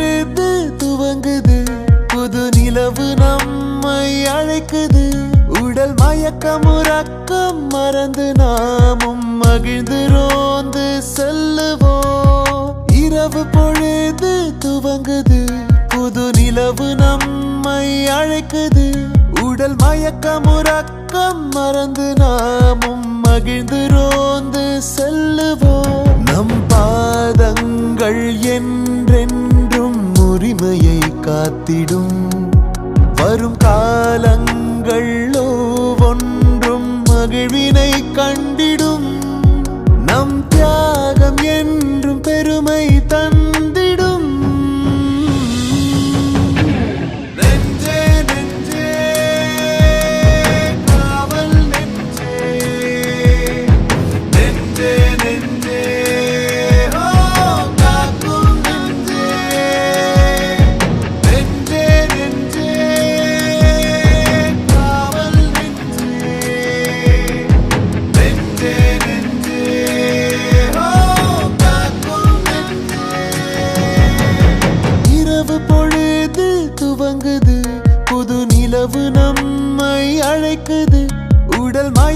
இரவு பொழுது துவங்குது. புது நிலவு நம்மை அழைக்குது. உடல் மயக்கம் உறக்கம் மறந்து நாமும் மகிழ்ந்து ரோந்து செல்லுவோம். இரவு பொழுது துவங்குது. புது நிலவு நம்மை அழைக்குது. உடல் மயக்கம் உறக்கம் மறந்து நாமும் மகிழ்ந்து ரோந்து காத்திடும். வரும் காலங்கள்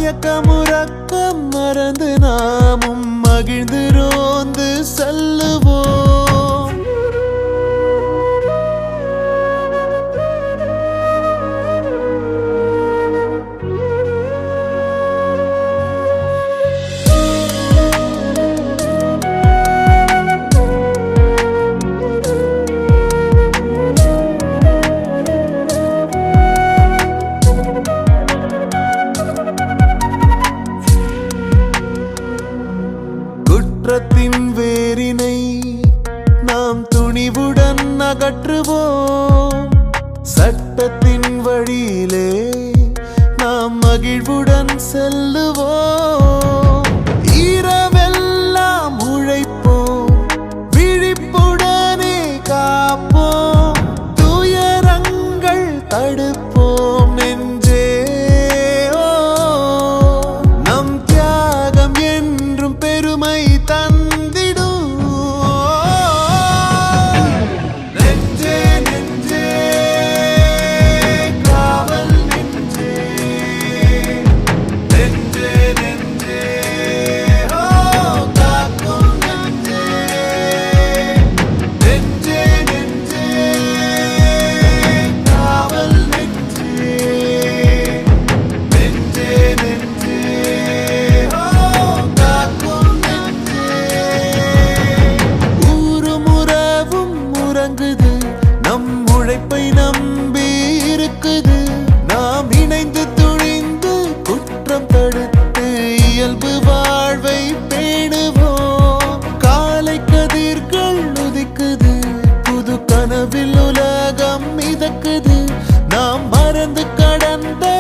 மயக்கம் உறக்கம் மறந்து நாமும் மகிழ்ந்து ரோந்து செல்லுவோம். குற்றத்தின் வேரினை நாம் துணிவுடன் அகற்றுவோம். சட்டத்தின் வழியிலே நாம் மகிழ்வுடன் செல்லுவோம். உழைப்பை நம்பி இருக்குது நாம் இணைந்து துணிந்து குற்றம் தடுத்து இயல்பு வாழ்வை பேணுவோம். காலை கதிர்கள் உதிக்குது. புது கனவில் உலகம் மிதக்குது. நாம் மறந்து கடந்த